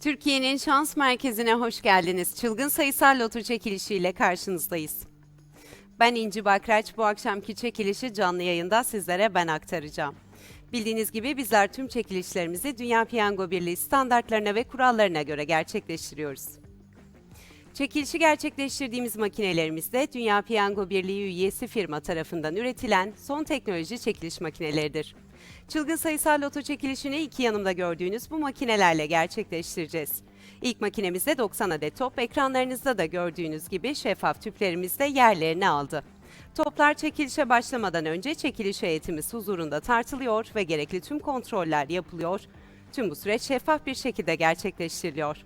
Türkiye'nin şans merkezine hoş geldiniz. Çılgın sayısal loto çekilişiyle karşınızdayız. Ben İnci Bakraç. Bu akşamki çekilişi canlı yayında sizlere ben aktaracağım. Bildiğiniz gibi bizler tüm çekilişlerimizi Dünya Piyango Birliği standartlarına ve kurallarına göre gerçekleştiriyoruz. Çekilişi gerçekleştirdiğimiz makinelerimizde Dünya Piyango Birliği üyesi firma tarafından üretilen son teknoloji çekiliş makineleridir. Çılgın sayısal loto çekilişini iki yanımda gördüğünüz bu makinelerle gerçekleştireceğiz. İlk makinemizde 90 adet top, ekranlarınızda da gördüğünüz gibi şeffaf tüplerimizde yerlerini aldı. Toplar çekilişe başlamadan önce çekiliş heyetimiz huzurunda tartılıyor ve gerekli tüm kontroller yapılıyor. Tüm bu süreç şeffaf bir şekilde gerçekleştiriliyor.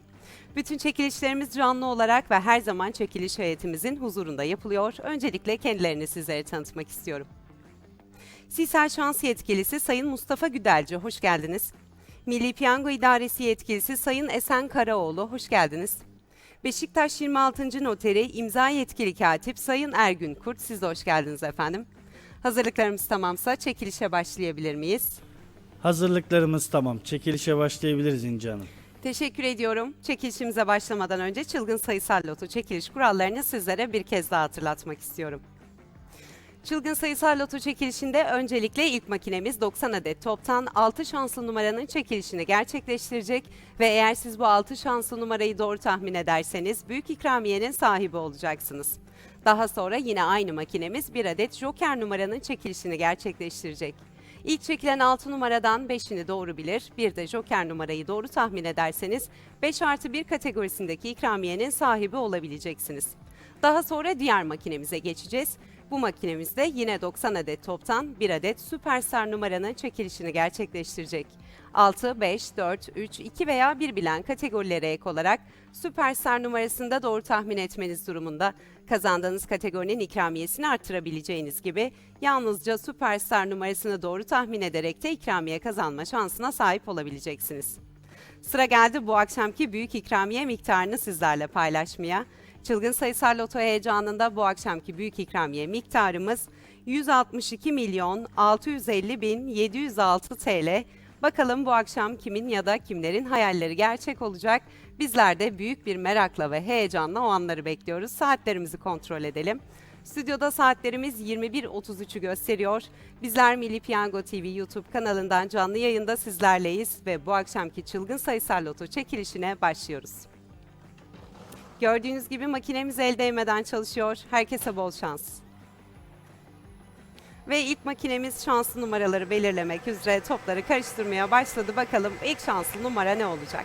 Bütün çekilişlerimiz canlı olarak ve her zaman çekiliş heyetimizin huzurunda yapılıyor. Öncelikle kendilerini sizlere tanıtmak istiyorum. Sisal Şans Yetkilisi Sayın Mustafa Güdelci, hoş geldiniz. Milli Piyango İdaresi Yetkilisi Sayın Esen Karaoğlu, hoş geldiniz. Beşiktaş 26. Noteri İmza Yetkili Katip Sayın Ergün Kurt, siz de hoş geldiniz efendim. Hazırlıklarımız tamamsa çekilişe başlayabilir miyiz? Hazırlıklarımız tamam. Çekilişe başlayabiliriz İnci Hanım. Teşekkür ediyorum. Çekilişimize başlamadan önce çılgın sayısal loto çekiliş kurallarını sizlere bir kez daha hatırlatmak istiyorum. Çılgın sayısal loto çekilişinde öncelikle ilk makinemiz 90 adet toptan 6 şanslı numaranın çekilişini gerçekleştirecek ve eğer siz bu 6 şanslı numarayı doğru tahmin ederseniz büyük ikramiyenin sahibi olacaksınız. Daha sonra yine aynı makinemiz bir adet joker numaranın çekilişini gerçekleştirecek. İlk çekilen 6 numaradan 5'ini doğru bilir, bir de joker numarayı doğru tahmin ederseniz 5 artı 1 kategorisindeki ikramiyenin sahibi olabileceksiniz. Daha sonra diğer makinemize geçeceğiz. Bu makinemizde yine 90 adet toptan 1 adet süperstar numaranın çekilişini gerçekleştirecek. 6, 5, 4, 3, 2 veya 1 bilen kategorilere ek olarak süperstar numarasında doğru tahmin etmeniz durumunda kazandığınız kategorinin ikramiyesini arttırabileceğiniz gibi yalnızca süperstar numarasını doğru tahmin ederek de ikramiye kazanma şansına sahip olabileceksiniz. Sıra geldi bu akşamki büyük ikramiye miktarını sizlerle paylaşmaya. Çılgın sayısal loto heyecanında bu akşamki büyük ikramiye miktarımız 162 milyon 650 bin 706 TL. Bakalım bu akşam kimin ya da kimlerin hayalleri gerçek olacak? Bizler de büyük bir merakla ve heyecanla o anları bekliyoruz. Saatlerimizi kontrol edelim. Stüdyoda saatlerimiz 21.33'ü gösteriyor. Bizler Milli Piyango TV YouTube kanalından canlı yayında sizlerleyiz ve bu akşamki çılgın sayısal loto çekilişine başlıyoruz. Gördüğünüz gibi makinemiz el değmeden çalışıyor. Herkese bol şans. Ve ilk makinemiz şanslı numaraları belirlemek üzere topları karıştırmaya başladı. Bakalım ilk şanslı numara ne olacak?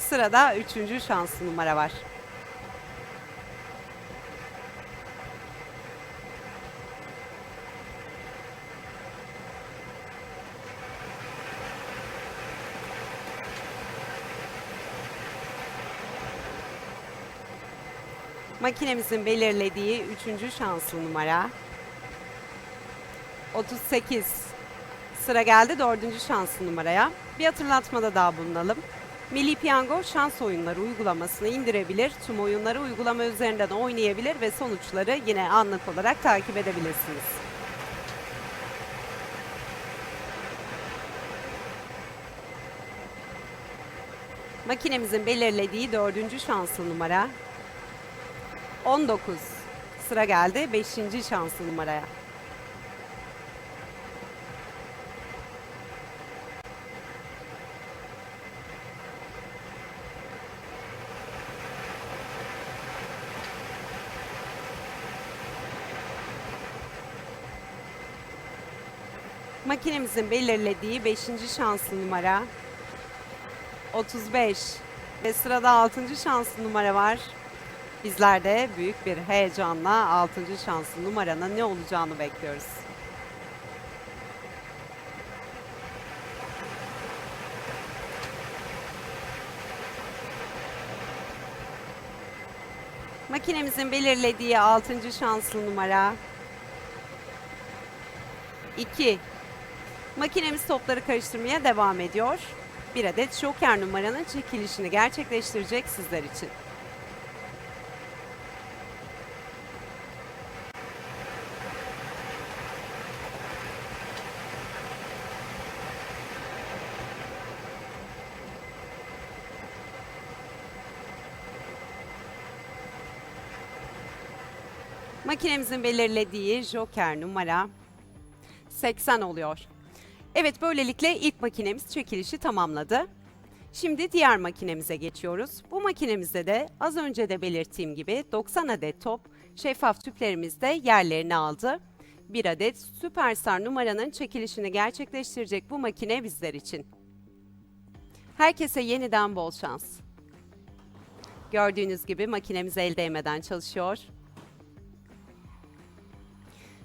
Sırada üçüncü şanslı numara var. Makinemizin belirlediği üçüncü şanslı numara 38. Sıra geldi dördüncü şanslı numaraya. Bir hatırlatmada daha bulunalım. Milli Piyango şans oyunları uygulamasını indirebilir, tüm oyunları uygulama üzerinden oynayabilir ve sonuçları yine anlık olarak takip edebilirsiniz. Makinemizin belirlediği dördüncü şanslı numara 19. Sıra geldi 5. şanslı numaraya. Makinemizin belirlediği 5. şanslı numara 35 ve sırada 6. şanslı numara var. Bizler de büyük bir heyecanla 6. şanslı numaranın ne olacağını bekliyoruz. Makinemizin belirlediği 6. şanslı numara 2. Makinemiz topları karıştırmaya devam ediyor. Bir adet joker numaranın çekilişini gerçekleştirecek sizler için. Makinemizin belirlediği joker numara 80 oluyor. Evet böylelikle ilk makinemiz çekilişi tamamladı. Şimdi diğer makinemize geçiyoruz. Bu makinemizde de az önce de belirttiğim gibi 90 adet top şeffaf tüplerimizde yerlerini aldı. Bir adet Süperstar numaranın çekilişini gerçekleştirecek bu makine bizler için. Herkese yeniden bol şans. Gördüğünüz gibi makinemiz el değmeden çalışıyor.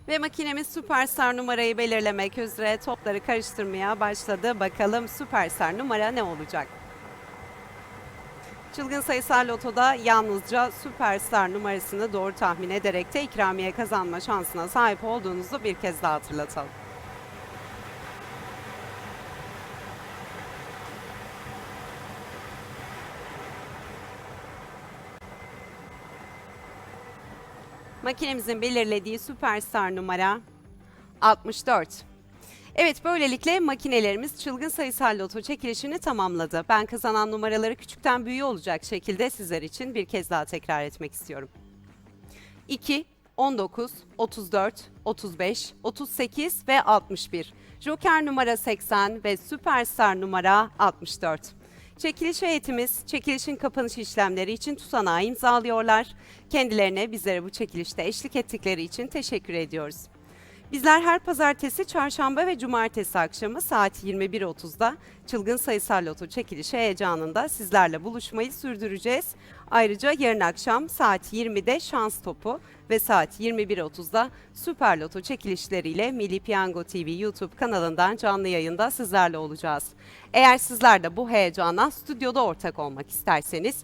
Ve makinemiz Süperstar numarayı belirlemek üzere topları karıştırmaya başladı. Bakalım Süperstar numara ne olacak? Çılgın sayısal lotoda yalnızca Süperstar numarasını doğru tahmin ederek de ikramiye kazanma şansına sahip olduğunuzu bir kez daha hatırlatalım. Makinemizin belirlediği süperstar numara 64. Evet böylelikle makinelerimiz çılgın sayısal loto çekilişini tamamladı. Ben kazanan numaraları küçükten büyüğe olacak şekilde sizler için bir kez daha tekrar etmek istiyorum. 2, 19, 34, 35, 38 ve 61. Joker numara 80 ve Süperstar numara 64. Çekiliş heyetimiz çekilişin kapanış işlemleri için tutanağı imzalıyorlar. Kendilerine bizlere bu çekilişte eşlik ettikleri için teşekkür ediyoruz. Bizler her pazartesi, çarşamba ve cumartesi akşamı saat 21.30'da Çılgın Sayısal Loto çekilişi heyecanında sizlerle buluşmayı sürdüreceğiz. Ayrıca yarın akşam saat 20'de Şans Topu ve saat 21.30'da Süper Loto çekilişleriyle Milli Piyango TV YouTube kanalından canlı yayında sizlerle olacağız. Eğer sizler de bu heyecana stüdyoda ortak olmak isterseniz